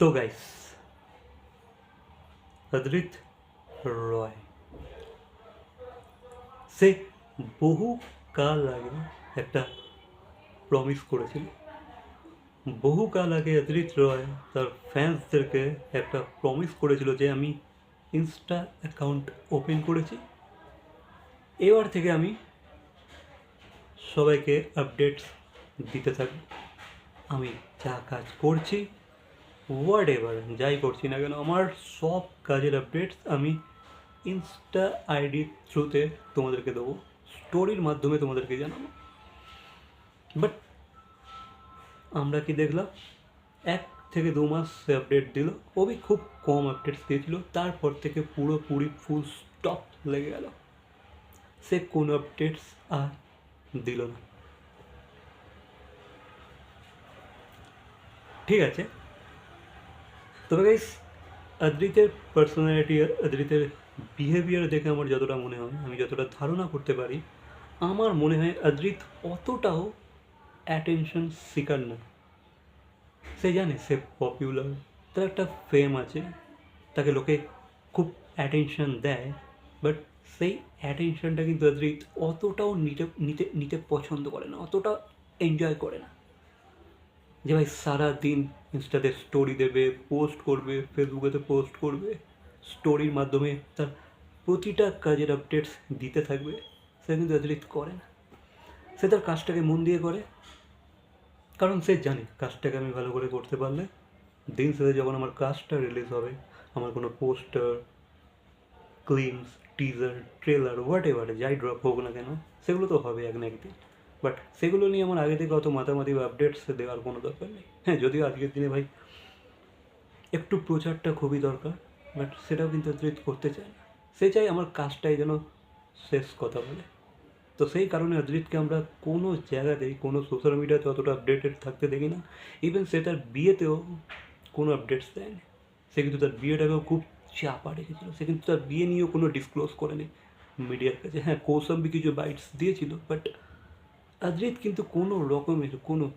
তো গাইস অদ্রিত রয়। সে বহু কাল আগে একটা প্রমিস করেছিল। বহু কাল আগে অদ্রিত রয় তার ফ্যান্সদেরকে একটা প্রমিস করেছিল যে আমি ইনস্টা অ্যাকাউন্ট ওপেন করেছি। এবার থেকে আমি সবাইকে আপডেটস দিতে থাকব। আমি যা কাজ করছি হোয়াট এভার যাই করছি না কেন, আমার সব কাজের আপডেটস আমি ইনস্টা আইডির থ্রুতে তোমাদেরকে দেবো স্টোরির মাধ্যমে তোমাদেরকে জানাব। বাট আমরা কি দেখলাম? এক থেকে দু মাস আপডেট দিল ওবি খুব কম আপডেটস দিয়েছিল, তারপর থেকে পুরোপুরি ফুল স্টপ লেগে গেল। সে কোনো আপডেটস আর দিল না। ঠিক আছে? তবে গাইস অদ্রিতের পার্সোনালিটি আর অদ্রিতের বিহেভিয়ার দেখে আমার যতটা মনে হয়, আমি যতটা ধারণা করতে পারি, আমার মনে হয় অদ্রিত অতটাও অ্যাটেনশন শিকার না। সে জানে, সে পপুলার তার একটা ফেম আছে, তাকে লোকে খুব অ্যাটেনশন দেয় বাট সেই অ্যাটেনশনটা কিন্তু অদ্রিত অতটাও নিতে নিতে নিতে পছন্দ করে না, অতটা এনজয় করে না। যে ভাই সারাদিন ইনস্টাতে স্টোরি দেবে পোস্ট করবে ফেসবুকেতে পোস্ট করবে। স্টোরির মাধ্যমে তার প্রতিটা কাজের আপডেটস দিতে থাকবে। সে কিন্তু অতিরিক্ত করে না। সে তার কাজটাকে মন দিয়ে করে। কারণ সে জানে কাজটাকে আমি ভালো করে করতে পারলে দিন শেষে যখন আমার কাজটা রিলিজ হবে, আমার কোনো poster glimpse teaser trailer whatever যাই ড্রপ হোক না কেন, সেগুলো তো হবে এক না একদিন বাট সেগুলো নিয়ে আমার আগে থেকে অত মাতামাতি বা আপডেটস দেওয়ার কোনো দরকার নেই। হ্যাঁ যদিও আজকের দিনে ভাই একটু প্রচারটা খুবই দরকার বাট সেটাও কিন্তু অতিরিক্ত করতে চায় না। সে চাই আমার কাজটাই যেন শেষ কথা বলে। তো সেই কারণে অদ্রিতকে আমরা কোনো জায়গাতেই কোনো সোশ্যাল মিডিয়াতে অতটা আপডেটেড থাকতে দেখি না। ইভেন সে তার বিয়েতেও কোনো আপডেটস দেয়নি। সে কিন্তু তার বিয়েটাকেও খুব চাপা রেখেছিল। সে কিন্তু তার বিয়ে নিয়েও কোনো ডিসক্লোজ করেনি। মিডিয়ার কাছে হ্যাঁ কৌশম্বি কিছু বাইটস দিয়েছিল বাট অদ্রিত কিন্তু কোনো রকমের কোনো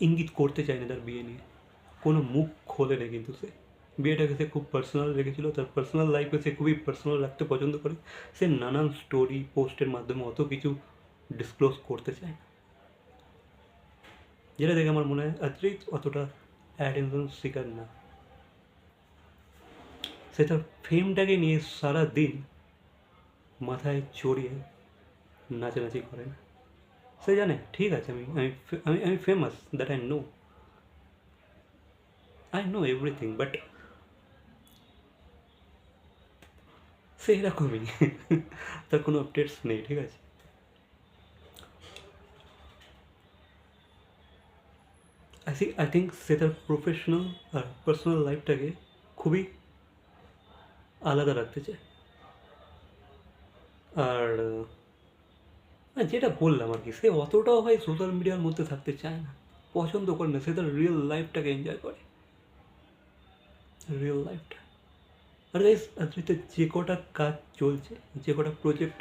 ইঙ্গিত করতে চায় না তার বিয়ে নিয়ে। কোনো মুখ খোলে না কিন্তু সে। বিয়েটাকে সে খুব পার্সোনাল রেখেছিল, তার পার্সোনাল লাইফে সে খুবই পার্সোনাল রাখতে পছন্দ করে। সে নানান স্টোরি পোস্টের মাধ্যমে অত কিছু ডিসক্লোজ করতে চায় না। যেটা দেখে আমার মনে হয় অতিরিক্ত অতটা অ্যাটেনশন শিকার না। সে তার ফেমটাকে নিয়ে সারা দিন মাথায় চড়িয়ে নাচানাচি করে না। সে জানে ঠিক আছে, আমি আমি আমি আমি famous that I know I know everything but সে এরকমই তার কোনো আপডেটস নেই, ঠিক আছে? আই থিঙ্ক আই থিঙ্ক সে তার প্রফেশনাল আর পার্সোনাল লাইফটাকে খুবই আলাদা রাখতে চায়। আর আহ, যেটা বললাম আর কি সে অতটাও হয় সোশ্যাল মিডিয়ার মধ্যে থাকতে চায় না। পছন্দ করে না সে তার রিয়েল লাইফটাকে এনজয় করে। রিয়েল লাইফটা আর গাইস আজকে যে কটা কাজ চলছে যে কটা প্রজেক্ট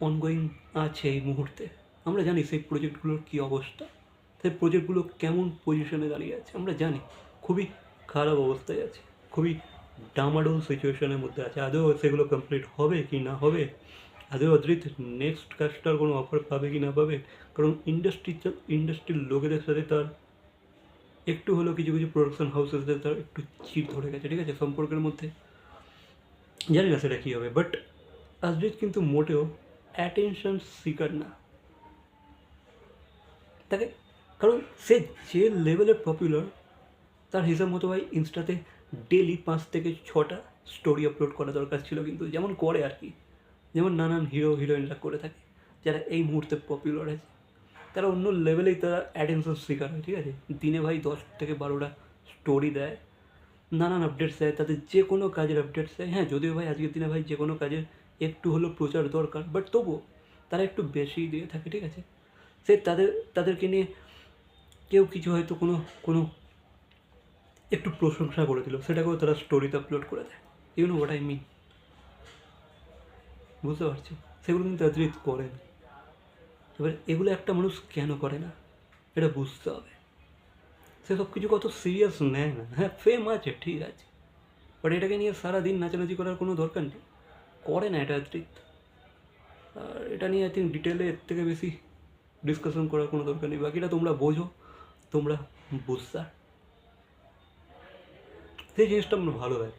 অনগোয়িং আছে এই মুহূর্তে আমরা জানি সেই প্রজেক্টগুলোর কী অবস্থা সেই প্রজেক্টগুলো কেমন পজিশনে দাঁড়িয়ে আছে আমরা জানি। খুবই খারাপ অবস্থায় আছে খুবই ডামাডোল সিচুয়েশনের মধ্যে আছে। আদৌ সেগুলো কমপ্লিট হবে কি না হবে আদৌ অদ্রিত নেক্সট কাজটার কোনো অফার পাবে কি না পাবে? কারণ ইন্ডাস্ট্রি ইন্ডাস্ট্রির লোকেদের সাথে তার একটু হলেও কিছু কিছু প্রোডাকশন হাউসেসদের তার একটু চিট ধরে গেছে, ঠিক আছে? সম্পর্কের মধ্যে। জানি না সেটা কী হবে বাট আজরিত কিন্তু মোটেও অ্যাটেনশন সিকার না। তাকে, কারণ সে যে লেভেলের পপুলার তার হিসাব মতো ভাই ইনস্টাতে ডেলি পাঁচ থেকে ছটা স্টোরি আপলোড করা দরকার ছিল কিন্তু, যেমন করে আর কি। যেমন নানান হিরো হিরোইনরা করে থাকে, যারা এই মুহূর্তে পপুলার আছে। তারা অন্য লেভেলেই তারা অ্যাটেনশন শিকার হয়, ঠিক আছে? দিনে ভাই দশ থেকে বারোটা স্টোরি দেয়, নানান আপডেটস দেয়, তাদের যে কোনো কাজের আপডেটস দেয়। হ্যাঁ যদিও ভাই আজকের দিনে ভাই যে কোনো কাজের একটু হলেও প্রচার দরকার বাট তবুও তারা একটু বেশি দিয়ে থাকে, ঠিক আছে? সে তাদের, তাদেরকে নিয়ে কেউ কিছু হয়তো কোনো কোনো একটু প্রশংসা করে দিল, সেটাকেও তারা স্টোরিতে আপলোড করে দেয়। You know what I mean বুঝতে পারছ? সেগুলো কিন্তু অতিরিক্ত করে না এবার এগুলো একটা মানুষ কেন করে না? এটা বুঝতে হবে। সে সব কিছু কত সিরিয়াস নেয় না। হ্যাঁ ফেম আছে, ঠিক আছে। বাট এটাকে নিয়ে সারাদিন নাচানাচি করার কোনো দরকার নেই। করে না এটা অ্যাথলিট আর এটা নিয়ে আই থিঙ্ক ডিটেলে এর থেকে বেশি ডিসকাশন করার কোনো দরকার নেই। বাকিটা তোমরা বোঝো, তোমরা বুঝতার সেই জিনিসটা আমার ভালো লাগে।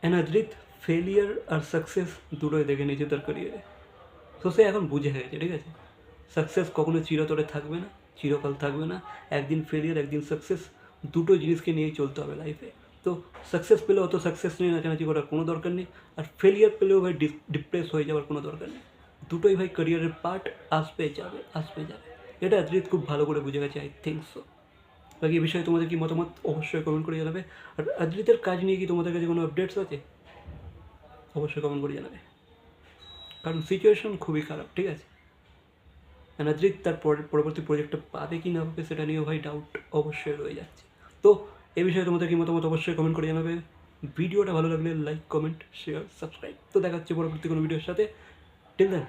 অ্যানাদ্রিত ফেলিয়ার আর সাকসেস দুটোই দেখে নিয়েছে তার ক্যারিয়ারে তো সে এখন বুঝে গেছে ঠিক আছে? সাকসেস কখনো চিরতরে থাকবে না, চিরকাল থাকবে না। একদিন ফেলিয়ার একদিন সাকসেস দুটো জিনিসকে নিয়েই চলতে হবে লাইফে তো সাকসেস পেলেও অত সাকসেস নিয়ে নাচানাচি করার কোনো দরকার নেই, আর ফেলিয়ার পেলেও ভাই ডিপ্রেস হয়ে যাওয়ার কোনো দরকার নেই। দুটোই ভাই ক্যারিয়ারের পার্ট আসবে, যাবে আসবে, যাবে। এটা অ্যাথলিট খুব ভালো করে বুঝে গেছে আই থিঙ্ক সো বাকি এই বিষয়ে তোমাদের কি মতামত অবশ্যই কমেন্ট করে জানাবে। আর অ্যাথলিটের কাজ নিয়ে কি তোমাদের কাছে কোনো আপডেটস আছে? অবশ্যই কমেন্ট করে জানাবে। কারণ সিচুয়েশন খুবই খারাপ, ঠিক আছে? অ্যানাদ্রিক তার পরে- পরবর্তী প্রজেক্টটা পাবে কি না পাবে সেটা নিয়েও ভাই ডাউট অবশ্যই রয়ে যাচ্ছে। তো এ বিষয়ে তোমাদের কি মতামত অবশ্যই কমেন্ট করে জানাবে। ভিডিওটা ভালো লাগলে লাইক কমেন্ট শেয়ার সাবস্ক্রাইব তো দেখা হচ্ছে পরবর্তী কোনো ভিডিওর সাথে। Till then